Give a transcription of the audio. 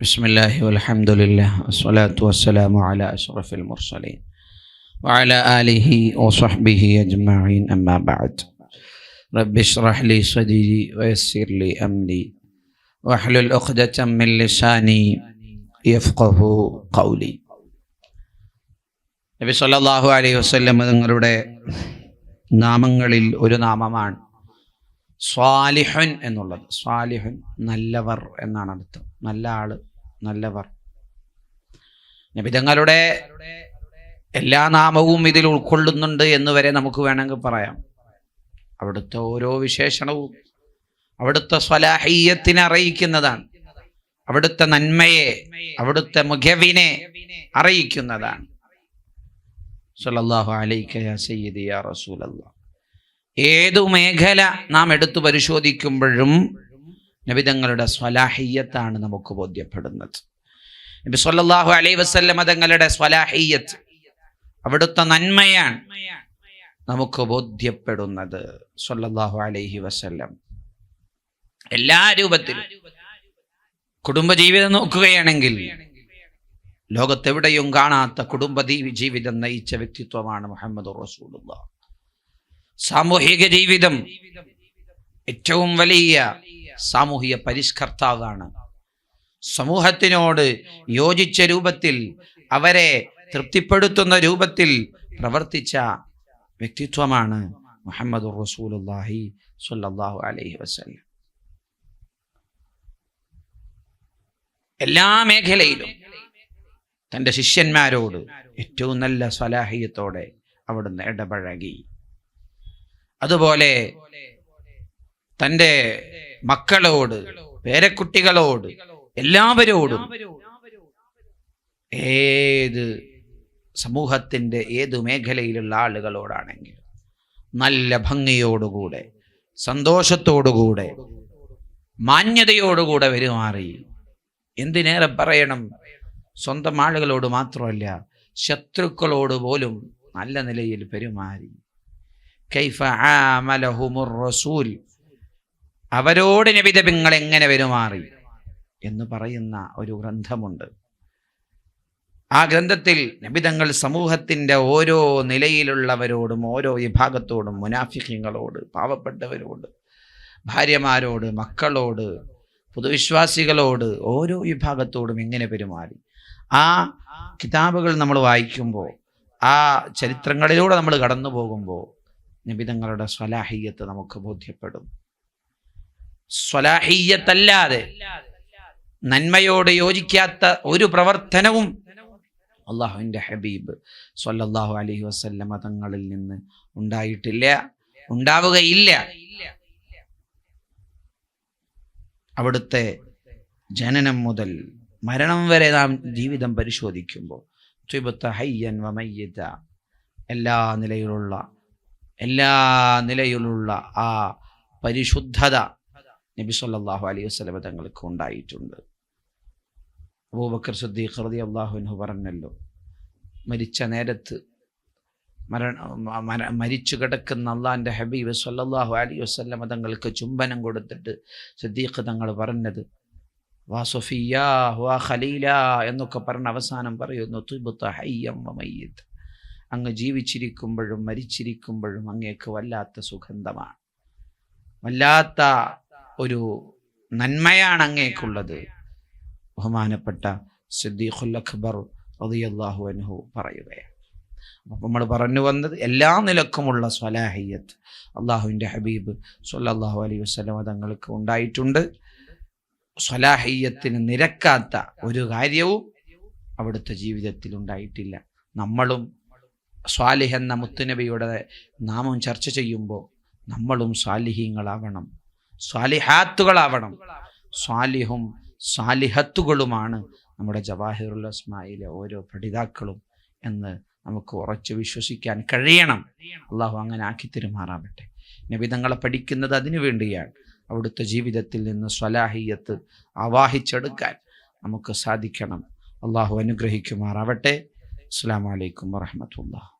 بسم الله والحمد لله والصلاة والسلام على أشرف المرسلين وعلى آله وصحبه أجمعين أما بعد رب اشرح لي صدري ويسر لي أمري واحلل عقدة من لساني يفقه قولي നബി സല്ലല്ലാഹു അലൈഹി വസല്ലം നിങ്ങളുടെ നാമങ്ങളിൽ ഒരു നാമമാണ് സ്വാലിഹുൻ എന്നുള്ളത്. സ്വാലിഹുൻ നല്ലവർ എന്നാണ് അർത്ഥം. നല്ല ആൾ നല്ലവർ. നബിതങ്ങളുടെ എല്ലാ നാമവും ഇതിൽ ഉൾക്കൊള്ളുന്നുണ്ട് എന്ന് വരെ നമുക്ക് വേണമെങ്കിൽ പറയാം. അവിടുത്തെ ഓരോ വിശേഷണവും അവിടുത്തെ സ്വലാഹീയത്തിനെ അറിയിക്കുന്നതാണ്. അവിടുത്തെ നന്മയെ അവിടുത്തെ മുഖവിനെ അറിയിക്കുന്നതാണ്. സല്ലല്ലാഹു അലൈക്കയാ യാ റസൂലല്ലാ. ഏതു മേഖല നാം എടുത്തു പരിശോധിക്കുമ്പോഴും നബിതങ്ങളുടെ സ്വലാഹിയത്താണ് നമുക്ക് ബോധ്യപ്പെടുന്നത്. നബി സല്ലല്ലാഹു അലൈ വസല്ലം തങ്ങളുടെ സ്വലാഹിയത്ത് അവിടുത്തെ നന്മയാണ് നമുക്ക് ബോധ്യപ്പെടുന്നത്. സല്ലല്ലാഹു അലൈഹി വസല്ലം. എല്ലാ രൂപത്തിലും കുടുംബജീവിതം നോക്കുകയാണെങ്കിൽ ലോകത്തെവിടെയും കാണാത്ത കുടുംബ ജീവിതം നയിച്ച വ്യക്തിത്വമാണ് മുഹമ്മദ് റസൂലുള്ള സാമൂഹിക ജീവിതം ഏറ്റവും വലിയ സാമൂഹിക പരിഷ്കർത്താവാണ്. സമൂഹത്തിനോട് യോജിച്ച രൂപത്തിൽ അവരെ തൃപ്തിപ്പെടുത്തുന്ന രൂപത്തിൽ പ്രവർത്തിച്ച വ്യക്തിത്വമാണ് മുഹമ്മദ് റസൂലുല്ലാഹി സ്വല്ലല്ലാഹു അലൈഹി വസല്ലം. എല്ലാ മേഖലയിലും തന്റെ ശിഷ്യന്മാരോട് ഏറ്റവും നല്ല സ്വലാഹിയത്തോടെ അവിടുന്ന് ഇടപഴകി. അതുപോലെ തന്റെ മക്കളോട് പേരക്കുട്ടികളോട് എല്ലാവരോടും ഏത് സമൂഹത്തിന്റെ ഏത് മേഖലയിലുള്ള ആളുകളോടാണെങ്കിലും നല്ല ഭംഗിയോടുകൂടെ സന്തോഷത്തോടുകൂടെ മാന്യതയോടുകൂടെ പെരുമാറി. എന്തിനേറെ പറയണം? സ്വന്തം ആളുകളോട് മാത്രമല്ല ശത്രുക്കളോട് പോലും നല്ല നിലയിൽ പെരുമാറി. കൈഫ ആമലഹുമുർ റസൂൽ അവരോട് നബിതബിങ്ങൾ എങ്ങനെ പെരുമാറി? എന്ന് പറയുന്ന ഒരു ഗ്രന്ഥമുണ്ട്. ആ ഗ്രന്ഥത്തിൽ നബിതങ്ങൾ സമൂഹത്തിന്റെ ഓരോ നിലയിലുള്ളവരോടും ഓരോ വിഭാഗത്തോടും മുനാഫിഖ്യങ്ങളോട് പാവപ്പെട്ടവരോട് ഭാര്യമാരോട് മക്കളോട് പുതുവിശ്വാസികളോട് ഓരോ വിഭാഗത്തോടും എങ്ങനെ പെരുമാറി? ആ കിതാബുകൾ നമ്മൾ വായിക്കുമ്പോൾ ആ ചരിത്രങ്ങളിലൂടെ നമ്മൾ കടന്നു പോകുമ്പോൾ നിബിതങ്ങളുടെ സ്വലാഹിയത്ത് നമുക്ക് ബോധ്യപ്പെടും സ്വലാഹിയത്തല്ലാതെ നന്മയോട് യോജിക്കാത്ത ഒരു പ്രവർത്തനവും അള്ളാഹുവിന്റെ ഹബീബ് സ്വല്ലല്ലാഹു അലഹി വസ്ല്ല മതങ്ങളിൽ നിന്ന് ഉണ്ടായിട്ടില്ല ഉണ്ടാവുകയില്ല. അവിടുത്തെ ജനനം മുതൽ മരണം വരെ നാം ജീവിതം പരിശോധിക്കുമ്പോൾ എല്ലാ നിലയിലുള്ള എല്ലാ നിലയിലുള്ള ആ പരിശുദ്ധത നബി സല്ലാഹു അലൈഹി വസ്ലമ തങ്ങൾക്ക് ഉണ്ടായിട്ടുണ്ട്. അബൂബക്കർ സുദ്ദീഖ് റതി അള്ളാഹുവിന് പറഞ്ഞല്ലോ മരിച്ച നേരത്ത് മരണ മരിച്ചു കിടക്കുന്ന അള്ളാഹിന്റെ ഹബീബ് സല്ലാഹു അലൈഹി വസ്ലമ തങ്ങൾക്ക് ചുംബനം കൊടുത്തിട്ട് സിദ്ദീഖ് തങ്ങൾ പറഞ്ഞത് വാ സൊഫിയ വാ ഖലീല എന്നൊക്കെ പറഞ്ഞ അവസാനം പറയുന്നു തുബുത്ത ഹയ്യം വമയ്യത് അങ്ങ് ജീവിച്ചിരിക്കുമ്പോഴും മരിച്ചിരിക്കുമ്പോഴും അങ്ങേക്ക് വല്ലാത്ത സുഗന്ധമാണ്. വല്ലാത്ത ഒരു നന്മയാണ് അങ്ങേക്കുള്ളത്. ബഹുമാനപ്പെട്ട സിദ്ദീഖുൽ അക്ബർ റളിയല്ലാഹു അൻഹു പറയുകയാണ്. അപ്പം നമ്മൾ പറഞ്ഞു വന്നത് എല്ലാ നിലക്കുമുള്ള സ്വലാഹിയത്ത് അള്ളാഹുവിന്റെ ഹബീബ് സല്ലാഹു അലൈഹി വസ്ലം തങ്ങൾക്ക് ഉണ്ടായിട്ടുണ്ട്. സ്വലാഹിയത്തിന് നിരക്കാത്ത ഒരു കാര്യവും അവിടുത്തെ ജീവിതത്തിൽ ഉണ്ടായിട്ടില്ല. നമ്മളും സ്വാലിഹ് എന്ന മുത്തുനബിയുടെ നാമം ചർച്ച ചെയ്യുമ്പോൾ നമ്മളും സ്വാലിഹീങ്ങളാവണം. സ്വാലിഹാത്തുകളാവണം. സ്വാലിഹും സ്വാലിഹത്തുകളുമാണ് നമ്മുടെ ജവാഹിറുൽ അസ്മായിലെ ഓരോ പഠിതാക്കളും എന്ന് നമുക്ക് ഉറച്ചു വിശ്വസിക്കാൻ കഴിയണം. അള്ളാഹു അങ്ങനെ ആക്കി തെരുമാറാവട്ടെ. നബിതങ്ങളെ പഠിക്കുന്നത് അതിനു വേണ്ടിയാണ് അവിടുത്തെ ജീവിതത്തിൽ നിന്ന് സ്വലാഹിയത്ത് ആവാഹിച്ചെടുക്കാൻ നമുക്ക് സാധിക്കണം. അള്ളാഹു അനുഗ്രഹിക്കുമാറാവട്ടെ. അസ്സാം വലൈക്കും വാഹമത്തുള്ള